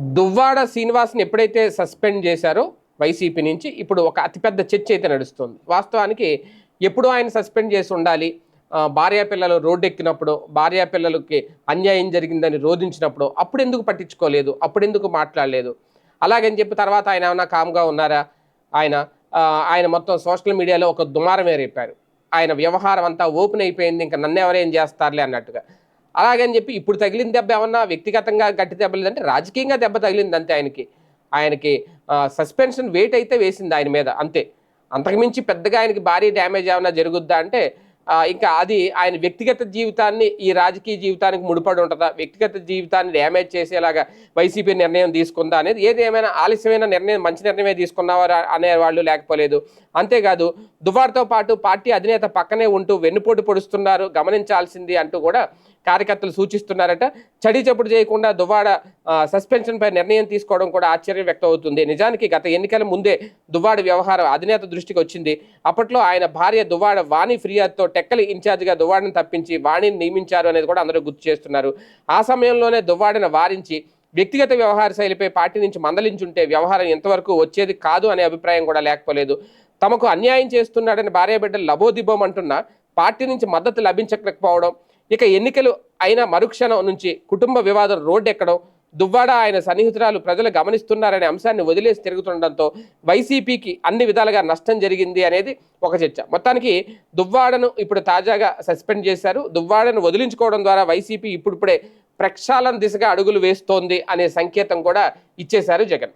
దువ్వాడ శ్రీనివాస్ని ఎప్పుడైతే సస్పెండ్ చేశారో వైసీపీ నుంచి ఇప్పుడు ఒక అతిపెద్ద చర్చ అయితే నడుస్తుంది. వాస్తవానికి ఎప్పుడు ఆయన సస్పెండ్ చేసి ఉండాలి. ఆ, భార్యా పిల్లలు రోడ్డు ఎక్కినప్పుడు భార్యా పిల్లలకి అన్యాయం జరిగిందని రోధించినప్పుడు అప్పుడు ఎందుకు పట్టించుకోలేదు? అప్పుడు ఎందుకు మాట్లాడలేదు? అలాగని చెప్పి తర్వాత ఆయన ఏమైనా కామ్గా ఉన్నారా? ఆయన ఆయన మొత్తం సోషల్ మీడియాలో ఒక దుమారమే రేపారు. ఆయన వ్యవహారం అంతా ఓపెన్ అయిపోయింది ఇంకా నన్ను ఎవరేం చేస్తారులే అన్నట్టుగా. అలాగని చెప్పి ఇప్పుడు తగిలిన దెబ్బ ఏమన్నా వ్యక్తిగతంగా గట్టి దెబ్బ లేదంటే రాజకీయంగా దెబ్బ తగిలింది అంతే ఆయనకి. ఆయనకి సస్పెన్షన్ వెయిట్ అయితే వేసింది ఆయన మీద అంతే. అంతకుమించి పెద్దగా ఆయనకి భారీ డ్యామేజ్ ఏమైనా జరుగుద్దా అంటే ఇంకా అది ఆయన వ్యక్తిగత జీవితాన్ని ఈ రాజకీయ జీవితానికి ముడిపడి ఉంటుందా? వ్యక్తిగత జీవితాన్ని డ్యామేజ్ చేసేలాగా వైసీపీ నిర్ణయం తీసుకుందా అనేది ఏది ఏమైనా ఆలస్యమైన నిర్ణయం మంచి నిర్ణయమే తీసుకున్నావారా అనేవాళ్ళు లేకపోలేదు. అంతేకాదు దువ్వాడతో పాటు పార్టీ అధినేత పక్కనే ఉంటూ వెన్నుపోటు పొడుస్తున్నారు గమనించాల్సింది అంటూ కూడా కార్యకర్తలు సూచిస్తున్నారట. చడి చప్పుడు చేయకుండా దువ్వాడ సస్పెన్షన్పై సస్పెన్షన్ పై నిర్ణయం తీసుకోవడం కూడా ఆశ్చర్యం వ్యక్తం అవుతుంది నిజానికి గత ఎన్నికల ముందే దువ్వాడ వ్యవహారం అధినేత దృష్టికి వచ్చింది. అప్పట్లో ఆయన భార్య దువ్వాడ వాణి ఫిర్యాదుతో టెక్కలి ఇన్ఛార్జిగా దువ్వాడను తప్పించి వాణిని నియమించారు అనేది కూడా అందరూ గుర్తు చేస్తున్నారు. ఆ సమయంలోనే దువ్వాడను వారించి వ్యక్తిగత వ్యవహార శైలిపై పార్టీ నుంచి మందలించుంటే వ్యవహారం ఎంతవరకు వచ్చేది కాదు అనే అభిప్రాయం కూడా లేకపోలేదు. తమకు అన్యాయం చేస్తున్నాడని భార్య బిడ్డలు లబోదిబోం అంటున్నా పార్టీ నుంచి మద్దతు లభించకపోవడం ఇక ఎన్నికలు అయిన మరుక్షణం నుంచి కుటుంబ వివాదం రోడ్డెక్కడం దువ్వాడ ఆయన సన్నిహితురాలు ప్రజలు గమనిస్తున్నారనే అంశాన్ని వదిలేసి తిరుగుతుండడంతో వైసీపీకి అన్ని విధాలుగా నష్టం జరిగింది అనేది ఒక చర్చ. మొత్తానికి దువ్వాడను ఇప్పుడు తాజాగా సస్పెండ్ చేశారు. దువ్వాడను వదిలించుకోవడం ద్వారా వైసీపీ ఇప్పుడిప్పుడే ప్రక్షాళన దిశగా అడుగులు వేస్తోంది అనే సంకేతం కూడా ఇచ్చేశారు జగన్.